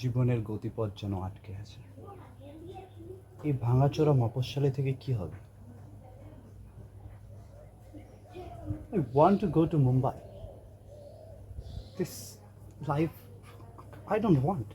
জীবনের গতিপথ যেন আটকে আছে এই ভাঙাচোরা মফস্বলে থেকে কি হবে I want to go to Mumbai. This life, I don't want.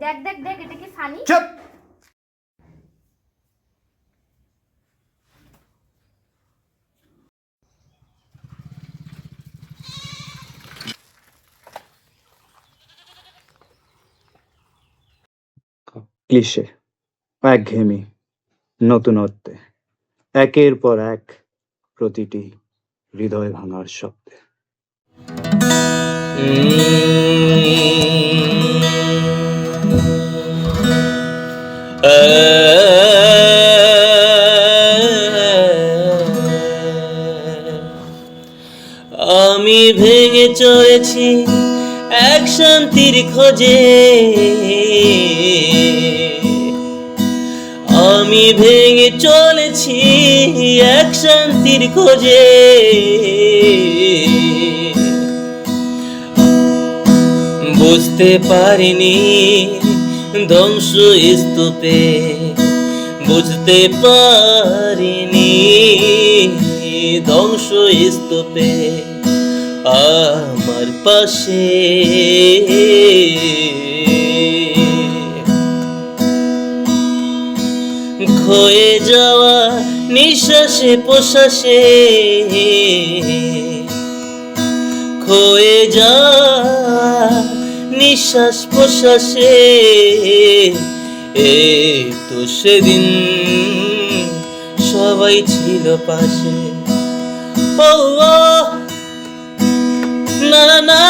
দেখ দেখ দেখ এটা কি ফানি? চুপ! ক্লিশে একঘেয়েমি নতুনত্বে একের পর এক প্রতিটি হৃদয় ভাঙার শব্দে। ভেঙে চলেছি এক শান্তির খোঁজে। আমি ভেঙে চলেছি এক শান্তির খোঁজে। বুঝতে পারিনি ধ্বংস স্তূপে বুঝতে পারিনি ধ্বংস স্তূপে আমার পাশে। ক্ষয়ে যাওয়া নিঃশ্বাসে প্রশ্বাসে। ক্ষয়ে যাওয়া নিঃশ্বাস প্রশ্বাসে। এই তো সেদিন সবাই ছিল পাশে। ও, না না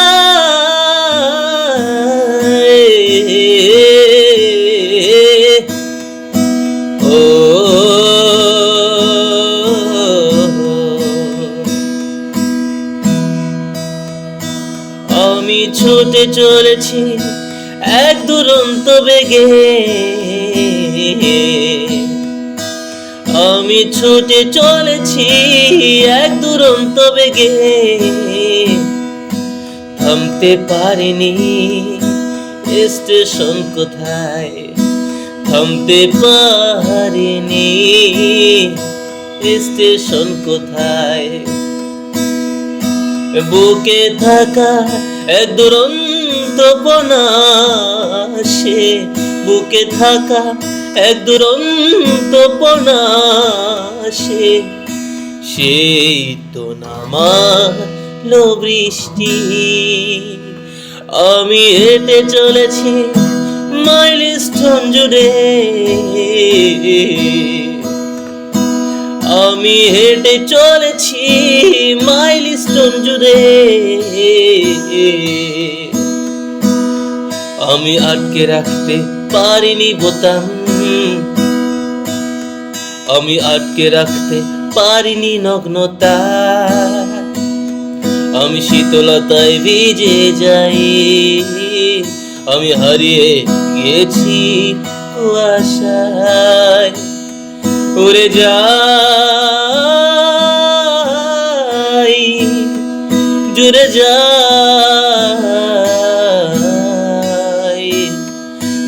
আমি ছুটে চলেছি এক দুরন্ত বেগে। আমি ছুটে চলেছি এক দুরন্ত বেগে। থামতে পারিনি। স্টেশন কোথায়? থামতে পারিনি। স্টেশন কোথায়? বুকে থাকা এক দুরন্ত সে বুকে থাকা এক দুরন্ত সে সেই তো নামালো বৃষ্টি। আমি হেঁটে চলেছি মাইলস্টোন জুড়ে। আমি হেঁটে চলেছি মাইলস্টোন জুড়ে। আমি আটকে রাখতে পারিনি বোতাম। আমি আটকে রাখতে পারিনি নগ্নতা। আমি শীতলতায় ভিজে যাই। আমি হারিয়ে গেছি কুয়াশায়। উড়ে যাই, জুড়ে যাই।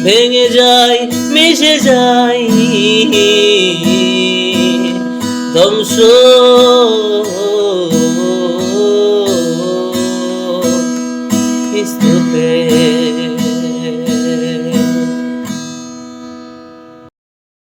ভেঙে যাই, মিশে যাই। ধ্বংস